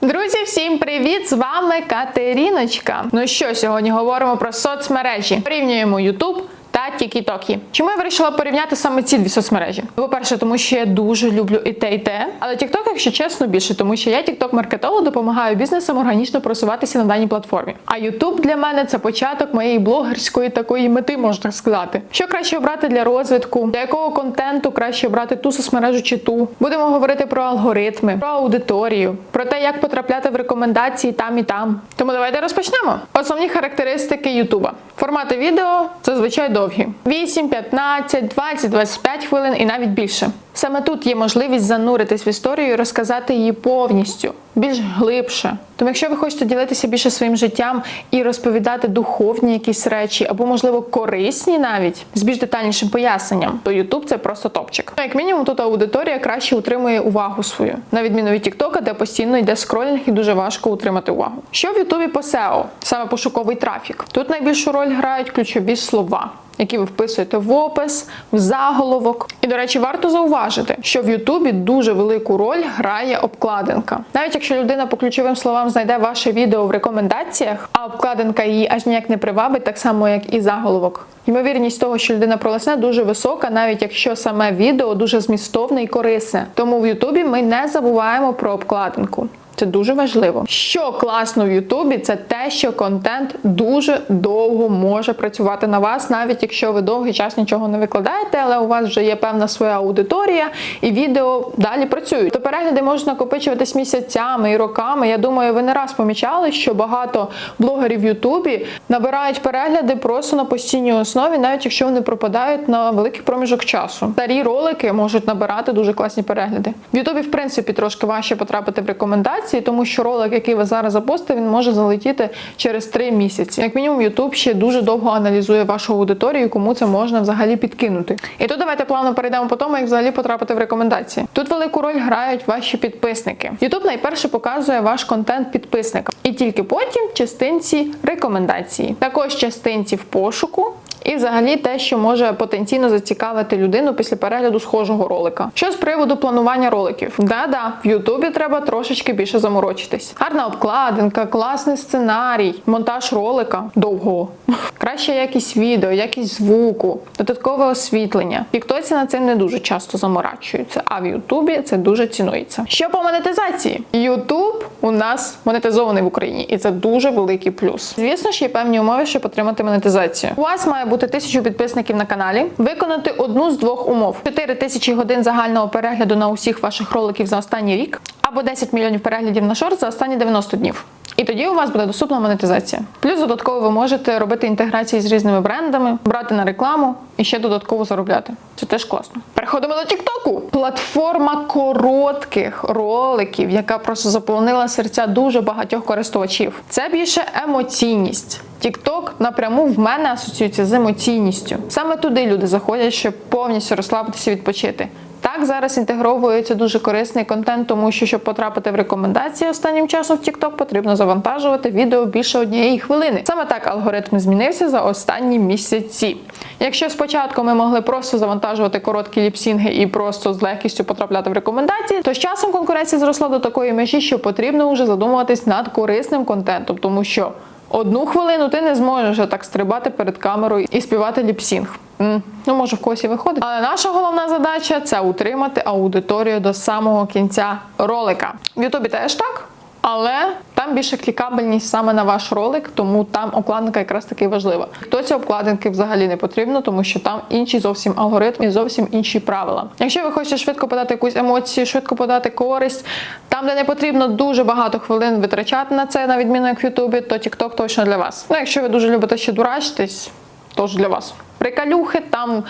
Друзі, всім привіт! З вами Катеріночка. Ну що, сьогодні говоримо про соцмережі. Порівнюємо YouTube та TikTok. Чому я вирішила порівняти саме ці дві соцмережі? По-перше, тому що я дуже люблю і те, і те. Але TikTok, якщо чесно, більше, тому що я TikTok-маркетолог, допомагаю бізнесам органічно просуватися на даній платформі. А YouTube для мене це початок моєї блогерської такої мети, можна сказати. Що краще обрати для розвитку, для якого контенту краще обрати ту соцмережу чи ту. Будемо говорити про алгоритми, про аудиторію, про те, як потрапляти в рекомендації там і там. Тому давайте розпочнемо. Основні характеристики Ютуба. Формати відео зазвичай довгі: 8, 15, 20, 25 хвилин і навіть більше. Саме тут є можливість зануритись в історію і розказати її повністю, більш глибше. Тому, якщо ви хочете ділитися більше своїм життям і розповідати духовні якісь речі, або, можливо, корисні навіть з більш детальнішим поясненням, то YouTube це просто топчик. Ну, як мінімум, тут аудиторія краще утримує увагу свою, на відміну від TikTok, де постійно йде скролінг і дуже важко утримати увагу. Що в Ютубі по SEO? саме пошуковий трафік? Тут найбільшу роль грають ключові слова які ви вписуєте в опис, в заголовок. І, до речі, варто зауважити, що в Ютубі дуже велику роль грає обкладинка. Навіть якщо людина по ключовим словам знайде ваше відео в рекомендаціях, а обкладинка її аж ніяк не привабить, так само як і заголовок. Ймовірність того, що людина пролесне, дуже висока, навіть якщо саме відео дуже змістовне і корисне. Тому в Ютубі ми не забуваємо про обкладинку. Це дуже важливо. Що класно в Ютубі, це те, що контент дуже довго може працювати на вас, навіть якщо ви довгий час нічого не викладаєте, але у вас вже є певна своя аудиторія, і відео далі працюють. То перегляди можуть накопичуватись місяцями і роками. Я думаю, ви не раз помічали, що багато блогерів в Ютубі набирають перегляди просто на постійній основі, навіть якщо вони пропадають на великий проміжок часу. Старі ролики можуть набирати дуже класні перегляди. В Ютубі, в принципі, трошки важче потрапити в рекомендації тому що ролик, який ви зараз запостите, він може залетіти через 3 місяці. Як мінімум, YouTube ще дуже довго аналізує вашу аудиторію, кому це можна взагалі підкинути. І тут давайте плавно перейдемо по тому, як взагалі потрапити в рекомендації. Тут велику роль грають ваші підписники. YouTube найперше показує ваш контент підписникам, і тільки потім частинці рекомендації, також частинці в пошуку. І взагалі те, що може потенційно зацікавити людину після перегляду схожого ролика. Що з приводу планування роликів? Да-да, в Ютубі треба трошечки більше заморочитись. Гарна обкладинка, класний сценарій, монтаж ролика довгого. Краща якість відео, якість звуку, додаткове освітлення. В Тіктоці на це не дуже часто заморачуються, а в Ютубі це дуже цінується. Що по монетизації? Ютуб у нас монетизований в Україні, і це дуже великий плюс. Звісно ж, є певні умови, щоб отримати монетизацію. У вас має бути тисячу підписників на каналі, виконати одну з двох умов: 4 тисячі годин загального перегляду на усіх ваших роликів за останній рік, або 10 мільйонів переглядів на шорт за останні 90 днів. І тоді у вас буде доступна монетизація. Плюс додатково ви можете робити інтеграції з різними брендами, брати на рекламу і ще додатково заробляти. Це теж класно. Переходимо до Тіктоку. Платформа коротких роликів, яка просто заполонила серця дуже багатьох користувачів. Це більше емоційність. TikTok напряму в мене асоціюється з емоційністю. Саме туди люди заходять, щоб повністю розслабитися відпочити. Так, зараз інтегровується дуже корисний контент, тому що щоб потрапити в рекомендації останнім часом в TikTok, потрібно завантажувати відео більше однієї хвилини. Саме так алгоритм змінився за останні місяці. Якщо спочатку ми могли просто завантажувати короткі ліпсінги і просто з легкістю потрапляти в рекомендації, то з часом конкуренція зросла до такої межі, що потрібно вже задумуватись над корисним контентом, тому що Одну хвилину ти не зможеш так стрибати перед камерою і співати ліпсінг. Ну, може, в когось і виходить. Але наша головна задача це утримати аудиторію до самого кінця ролика. В Ютубі теж так. Але там більше клікабельність саме на ваш ролик, тому там обкладинка якраз таки важлива. Хто ці обкладинки взагалі не потрібно, тому що там інший зовсім алгоритм і зовсім інші правила. Якщо ви хочете швидко подати якусь емоцію, швидко подати користь, там, де не потрібно дуже багато хвилин витрачати на це, на відміну як в Ютубі, то TikTok точно для вас. Ну, якщо ви дуже любите ще дурачитись, тож для вас. Приколюхи там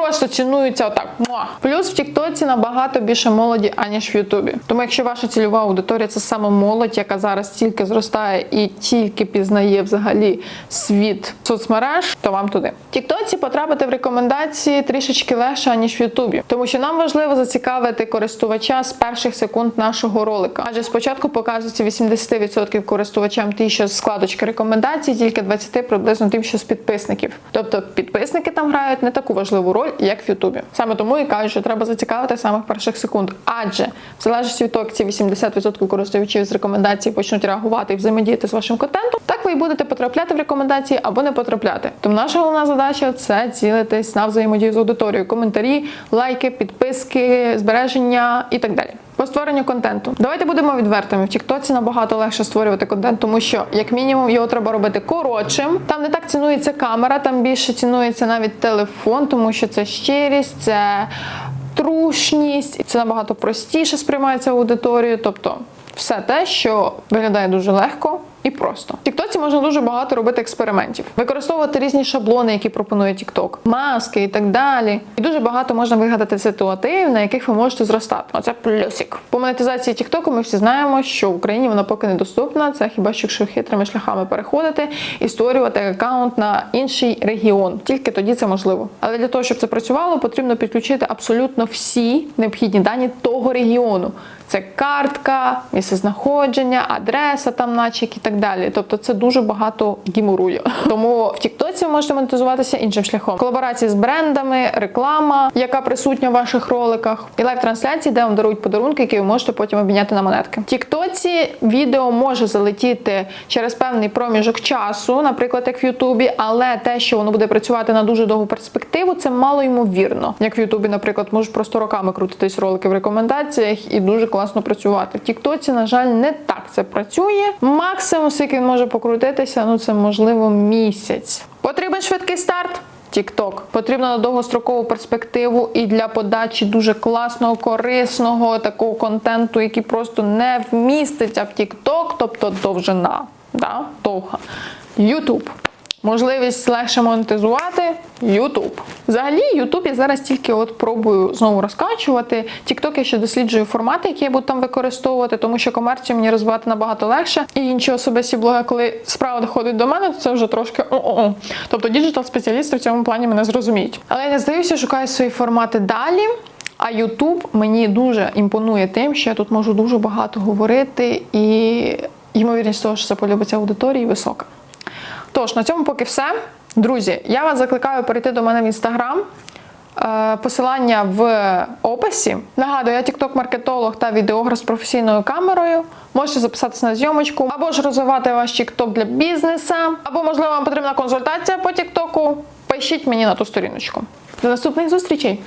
просто цінуються отак. Муа. Плюс в Тіктоці набагато більше молоді, аніж в Ютубі. Тому якщо ваша цільова аудиторія це саме молодь, яка зараз тільки зростає і тільки пізнає взагалі світ соцмереж, то вам туди. В Тіктоці потрапити в рекомендації трішечки легше, аніж в Ютубі, тому що нам важливо зацікавити користувача з перших секунд нашого ролика. Адже спочатку показується 80% користувачам ті, що з складочки рекомендацій, тільки 20% приблизно тим, що з підписників. Тобто підписники там грають не таку важливу роль роль, як в Ютубі. Саме тому і кажуть, що треба зацікавити самих перших секунд. Адже в залежності від того, як ці 80% користувачів з рекомендацій почнуть реагувати і взаємодіяти з вашим контентом, так ви і будете потрапляти в рекомендації або не потрапляти. Тому наша головна задача це цілитись на взаємодію з аудиторією, коментарі, лайки, підписки, збереження і так далі. По створенню контенту. Давайте будемо відвертими. В Тіктоці набагато легше створювати контент, тому що, як мінімум, його треба робити коротшим. Там не так цінується камера, там більше цінується навіть телефон, тому що це щирість, це трушність, і це набагато простіше сприймається аудиторією. Тобто, все те, що виглядає дуже легко. І просто в Тіктоці можна дуже багато робити експериментів, використовувати різні шаблони, які пропонує Тікток, маски і так далі. І дуже багато можна вигадати ситуатив, на яких ви можете зростати. Оце плюсик. По монетизації Тіктоку ми всі знаємо, що в Україні вона поки недоступна. Це хіба що якщо хитрими шляхами переходити і створювати аккаунт на інший регіон. Тільки тоді це можливо. Але для того, щоб це працювало, потрібно підключити абсолютно всі необхідні дані того регіону. Це картка, місцезнаходження, адреса там, наче і так далі. Тобто це дуже багато гіморує. Тому в Тіктоці ви можете монетизуватися іншим шляхом. Колаборації з брендами, реклама, яка присутня в ваших роликах, і лайв-трансляції, де вам дарують подарунки, які ви можете потім обміняти на монетки. Тіктоці відео може залетіти через певний проміжок часу, наприклад, як в Ютубі, але те, що воно буде працювати на дуже довгу перспективу, це мало ймовірно. Як в Ютубі, наприклад, можуть просто роками крутитись ролики в рекомендаціях і дуже класно працювати. В Тіктоці, на жаль, не так це працює. Максимум, скільки він може покрутитися, ну це можливо місяць. Потрібен швидкий старт. TikTok. потрібно на довгострокову перспективу і для подачі дуже класного, корисного такого контенту, який просто не вміститься в TikTok, тобто довжина, да? довга. YouTube. Можливість легше монетизувати YouTube. Взагалі, YouTube я зараз тільки от пробую знову розкачувати. TikTok я ще досліджую формати, які я буду там використовувати, тому що комерцію мені розвивати набагато легше. І інші особисті блоги, коли справа доходить до мене, то це вже трошки о-о-о. Тобто діджитал-спеціалісти в цьому плані мене зрозуміють. Але я не здаюся, шукаю свої формати далі. А YouTube мені дуже імпонує тим, що я тут можу дуже багато говорити, і ймовірність того, що це полюбиться аудиторії, висока. Тож, на цьому поки все. Друзі, я вас закликаю перейти до мене в інстаграм. Е, Посилання в описі. Нагадую, я тікток-маркетолог та відеограф з професійною камерою. Можете записатися на зйомочку, або ж розвивати ваш тікток для бізнесу, або, можливо, вам потрібна консультація по тіктоку. Пишіть мені на ту сторіночку. До наступних зустрічей!